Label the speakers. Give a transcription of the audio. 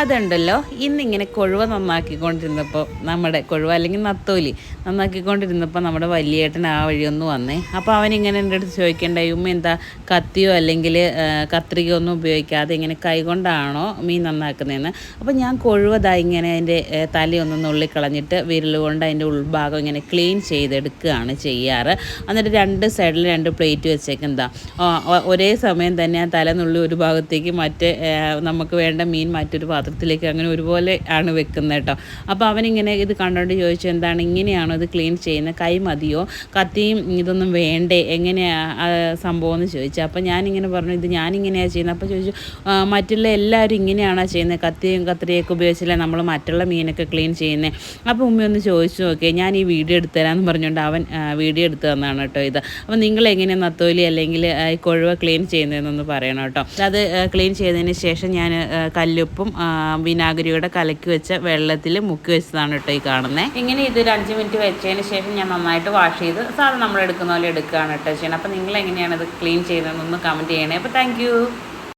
Speaker 1: അതുണ്ടല്ലോ. ഇന്നിങ്ങനെ കൊഴുവ നന്നാക്കിക്കൊണ്ടിരുന്നപ്പോൾ നമ്മുടെ കൊഴുവ അല്ലെങ്കിൽ നത്തോലി നന്നാക്കിക്കൊണ്ടിരുന്നപ്പോൾ നമ്മുടെ വലിയേട്ടൻ ആ വഴിയൊന്ന് വന്നേ. അപ്പോൾ അവനിങ്ങനെ എന്റെ അടുത്ത് ചോദിക്കേണ്ടായി ഉമ്മ എന്താ കത്തിയോ അല്ലെങ്കിൽ കത്രികയോ ഒന്നും ഉപയോഗിക്കാതെ ഇങ്ങനെ കൈകൊണ്ടാണോ മീൻ നന്നാക്കുന്നതെന്ന്? അപ്പോൾ ഞാൻ കൊഴുവതാ ഇങ്ങനെ അതിന്റെ തലയൊന്ന് നുള്ളിക്കളഞ്ഞിട്ട് വിരൽ കൊണ്ട് അതിന്റെ ഉൾഭാഗം ഇങ്ങനെ ക്ലീൻ ചെയ്തെടുക്കുകയാണ് ചെയ്യാറ്. എന്നിട്ട് രണ്ട് സൈഡിൽ രണ്ട് പ്ലേറ്റ് വെച്ചേക്കെന്താ ഒരേ സമയം തന്നെ ആ തല നുള്ളി ഒരു ഭാഗത്തേക്ക് മറ്റേ നമുക്ക് വേണ്ട മീൻ മറ്റൊരു പാത്രത്തിലേക്ക് അങ്ങനെ ഒരുപോലെ ആണ് വെക്കുന്നത് കേട്ടോ. അപ്പോൾ അവനിങ്ങനെ ഇത് കണ്ടുകൊണ്ട് ചോദിച്ചു എന്താണ്? ഇങ്ങനെയാണോ ഇത് ക്ലീൻ ചെയ്യുന്നത്? കൈ മതിയോ? കത്തിയും ഇതൊന്നും വേണ്ടേ? എങ്ങനെയാണ് സംഭവം? എന്ന് ചോദിച്ചു. അപ്പോൾ ഞാനിങ്ങനെ പറഞ്ഞു ഇത് ഞാനിങ്ങനെയാണ് ചെയ്യുന്നത്? അപ്പോൾ ചോദിച്ചു മറ്റുള്ള എല്ലാവരും ഇങ്ങനെയാണോ ചെയ്യുന്നത്? കത്തിയും കത്രിയൊക്കെ ഉപയോഗിച്ചല്ലേ നമ്മൾ മറ്റുള്ള മീനൊക്കെ ക്ലീൻ ചെയ്യുന്നത് അപ്പോൾ ഉമ്മ ഒന്ന് ചോദിച്ചു നോക്കിയാൽ ഞാൻ ഈ വീഡിയോ എടുത്തു തരാമെന്ന് പറഞ്ഞുകൊണ്ട് അവൻ വീഡിയോ എടുത്തു തന്നാണ് കേട്ടോ ഇത്. അപ്പോൾ നിങ്ങൾ എങ്ങനെയാണ് നത്തോലി അല്ലെങ്കിൽ കൊഴുവ ക്ലീൻ ചെയ്യുന്നതെന്നൊന്ന് പറയണം കേട്ടോ. അത് ക്ലീൻ ചെയ്തതിന് ശേഷം ഞാൻ കല്ലുപ്പും വിനാഗിരിയുടെ കലക്കി വെച്ച വെള്ളത്തിൽ മുക്കി വെച്ചതാണ് കേട്ടോ ഈ കാണുന്നത് ഇങ്ങനെ ഇതൊരു അഞ്ച് മിനിറ്റ് വെച്ചതിന് ശേഷം ഞാൻ നന്നായിട്ട് വാഷ് ചെയ്ത് സാധനം നമ്മൾ എടുക്കുന്ന പോലെ എടുക്കുകയാണ് കേട്ടോ ചെയ്യണം അപ്പോൾ നിങ്ങൾ എങ്ങനെയാണ് ഇത് ക്ലീൻ ചെയ്യുന്നതെന്നൊന്ന് കമന്റ് ചെയ്യണേ. അപ്പോൾ താങ്ക്